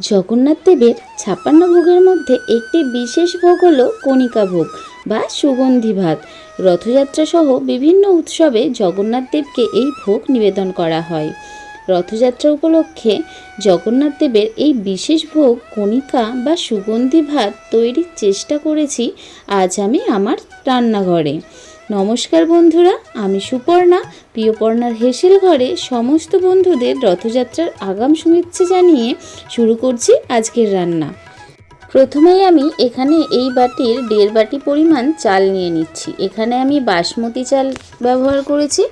জগন্নাথ দেবের ভোগের মধ্যে একটি বিশেষ ভোগ হলো কণিকা ভোগ বা সুগন্ধি ভাত। রথযাত্রা সহ বিভিন্ন উৎসবে জগন্নাথ দেবকে এই ভোগ নিবেদন করা হয়। রথযাত্রা উপলক্ষে জগন্নাথ দেবের এই বিশেষ ভোগ, কণিকা বা সুগন্ধি ভাত তৈরির চেষ্টা করেছি। আজ আমি আমার রান্নাঘরে। নমস্কার বন্ধুরা, আমি সুপর্ণা। প্রিয়পর্ণার হেসেল ঘরে সমস্ত বন্ধুদের রথযাত্রার আগাম শুভেচ্ছা জানিয়ে শুরু করছি আজকের রান্না। প্রথমেই আমি এখানে এই বাটির দেড় বাটি পরিমাণ চাল নিয়ে নিচ্ছি। এখানে আমি বাসমতি চাল ব্যবহার করেছি।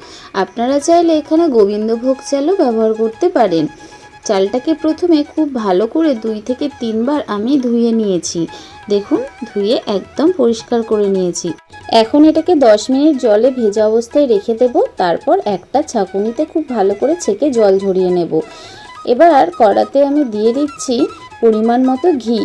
আপনারা চাইলে এখানে গোবিন্দভোগ চালও ব্যবহার করতে পারেন। চালটাকে প্রথমে খুব ভালো করে দুই থেকে তিনবার আমি ধুয়ে নিয়েছি। দেখুন, ধুয়ে একদম পরিষ্কার করে নিয়েছি। এখন এটাকে দশ মিনিট জলে ভেজা অবস্থায় রেখে দেব, তারপর একটা ছাঁকুনিতে খুব ভালো করে ছেঁকে জল ঝরিয়ে নেব। এবার কড়াতে আমি দিয়ে দিচ্ছি পরিমাণ মতো ঘি।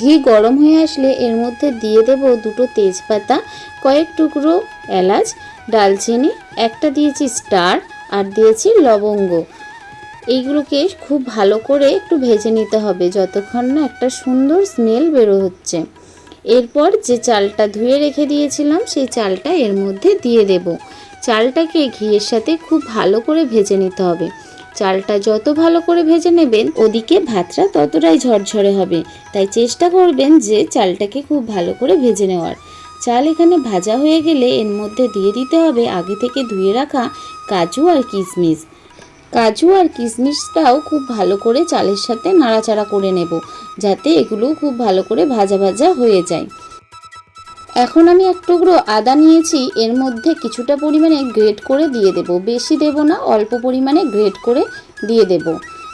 ঘি গরম হয়ে আসলে এর মধ্যে দিয়ে দেব দুটো তেজপাতা, কয়েক টুকরো এলাচ, ডালচিনি, একটা দিয়েছি স্টার আর দিয়েছি লবঙ্গ। এইগুলোকে খুব ভালো করে একটু ভেজে নিতে হবে যতক্ষণ না একটা সুন্দর স্মেল বেরো হচ্ছে। এরপর যে চালটা ধুয়ে রেখে দিয়েছিলাম সেই চালটা এর মধ্যে দিয়ে দেব। চালটাকে ঘিয়ের সাথে খুব ভালো করে ভেজে নিতে হবে। চালটা যত ভালো করে ভেজে নেবেন, ওদিকে ভাতটা ততটাই ঝরঝরে হবে। তাই চেষ্টা করবেন যে চালটাকে খুব ভালো করে ভেজে নেওয়ার। চাল এখানে ভাজা হয়ে গেলে এর মধ্যে দিয়ে দিতে হবে আগে থেকে ধুয়ে রাখা কাজু আর কিশমিশ। কাজু আর কিশমিশটাও খুব ভালো করে চালের সাথে নাড়াচাড়া করে নেব, যাতে এগুলো খুব ভালো করে ভাজা ভাজা হয়ে যায়। এখন আমি এক টুকরো আদা নিয়েছি, এর মধ্যে কিছুটা পরিমাণে গ্রেট করে দিয়ে দেব। বেশি দেব না, অল্প পরিমাণে গ্রেট করে দিয়ে দেব।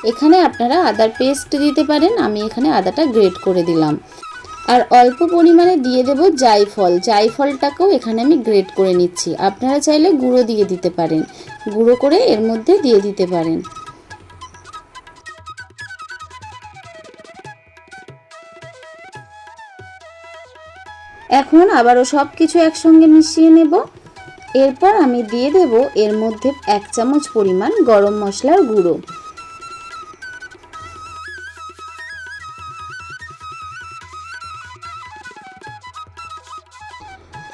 এখানে আপনারা আদার পেস্ট দিতে পারেন, আমি এখানে আদাটা গ্রেট করে দিলাম। আর অল্প পরিমাণে দিয়ে দেব জায়ফল। জায়ফলটাকেও এখানে আমি গ্রেট করে নিচ্ছি। আপনারা চাইলে গুঁড়ো দিয়ে দিতে পারেন। গুঁড়ো করে এর মধ্যে দিয়ে দিতে পারেন। এখন আবারও সব কিছু একসঙ্গে মিশিয়ে নেব। এরপর আমি দিয়ে দেব এর মধ্যে এক চামচ পরিমাণ গরম মশলার গুঁড়ো।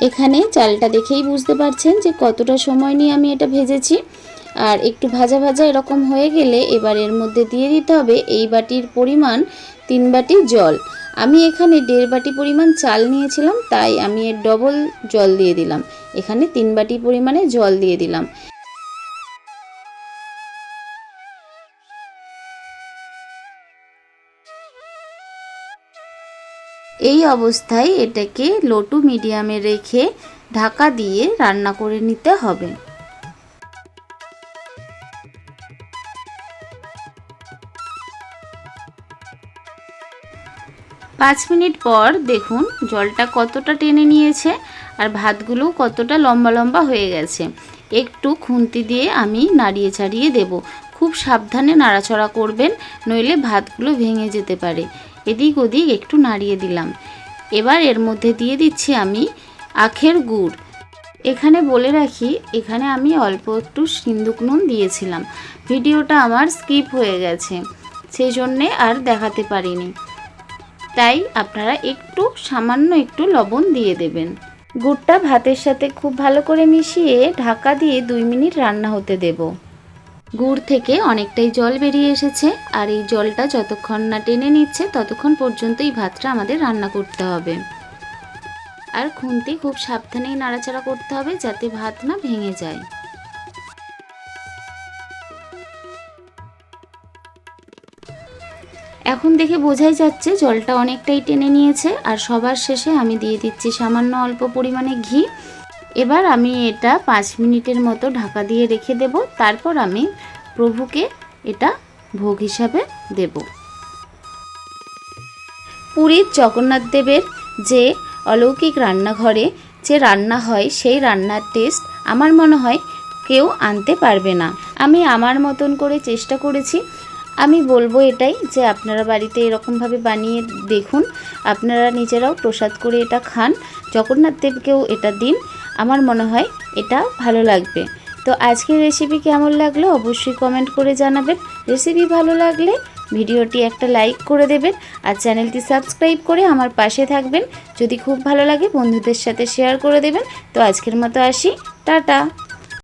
এখানে চালটা দেখেই বুঝতে পারছেন যে কতটা সময় নিয়ে আমি এটা ভেজেছি। আর একটু ভাজা ভাজা এরকম হয়ে গেলে এবার এর মধ্যে দিয়ে দিতে হবে এই বাটির পরিমাণ তিন বাটি জল। আমি এখানে দেড় বাটি পরিমাণ চাল নিয়েছিলাম, তাই আমি এর ডবল জল দিয়ে দিলাম। এখানে তিন বাটি পরিমাণে জল দিয়ে দিলাম। এই অবস্থায় এটাকে লো টু মিডিয়ামে রেখে ঢাকা দিয়ে রান্না করে নিতে হবে। পাঁচ মিনিট পর দেখুন জলটা কতটা টেনে নিয়েছে আর ভাতগুলো কতটা লম্বা লম্বা হয়ে গেছে। একটু খুন্তি দিয়ে আমি নাড়িয়ে চাড়িয়ে দেব। খুব সাবধানে নাড়াচড়া করবেন, নইলে ভাতগুলো ভেঙে যেতে পারে। এদিক ওদিক একটু নাড়িয়ে দিলাম। এবার এর মধ্যে দিয়ে দিচ্ছি আমি আখের গুড়। এখানে বলে রাখি, এখানে আমি অল্প একটু সিন্দুক নুন দিয়েছিলাম। ভিডিওটা আমার স্কিপ হয়ে গেছে, সেই জন্যে আর দেখাতে পারিনি। তাই আপনারা একটু সামান্য একটু লবণ দিয়ে দেবেন। গুড়টা ভাতের সাথে খুব ভালো করে মিশিয়ে ঢাকা দিয়ে দুই মিনিট রান্না হতে দেব। গুড় থেকে অনেকটাই জল বেরিয়ে এসেছে আর এই জলটা যতক্ষণ না টেনে নিচ্ছে ততক্ষণ পর্যন্ত এই ভাতটা আমাদের রান্না করতে হবে। আর খুন্তি খুব সাবধানেই নাড়াচাড়া করতে হবে যাতে ভাত না ভেঙে যায়। এখন দেখে বোঝাই যাচ্ছে জলটা অনেকটাই টেনে নিয়েছে, আর সবার শেষে আমি দিয়ে দিচ্ছি সামান্য অল্প পরিমাণে ঘি। এবার আমি এটা পাঁচ মিনিটের মতো ঢাকা দিয়ে রেখে দেব, তারপর আমি প্রভুকে এটা ভোগ হিসাবে দেব। পুরীর জগন্নাথ দেবের যে অলৌকিক রান্নাঘরে যে রান্না হয়, সেই রান্নার টেস্ট আমার মনে হয় কেউ আনতে পারবে না। আমি আমার মতন করে চেষ্টা করেছি আমি বলব এটাই যে আপনারা বাড়িতে এরকমভাবে বানিয়ে দেখুন। আপনারা নিজেরাও প্রসাদ করে এটা খান। জগন্নাথ দেবকেও এটা দিন। আমার মনে হয় এটা ভালো লাগবে। তো আজকের রেসিপি কেমন লাগল অবশ্যই কমেন্ট করে জানাবেন। রেসিপি ভালো লাগলে ভিডিওটি একটা লাইক করে দেবেন আর চ্যানেলটি সাবস্ক্রাইব করে আমার পাশে থাকবেন। যদি খুব ভালো লাগে বন্ধুদের সাথে শেয়ার করে দেবেন। তো আজকের মতো আসি। টাটা!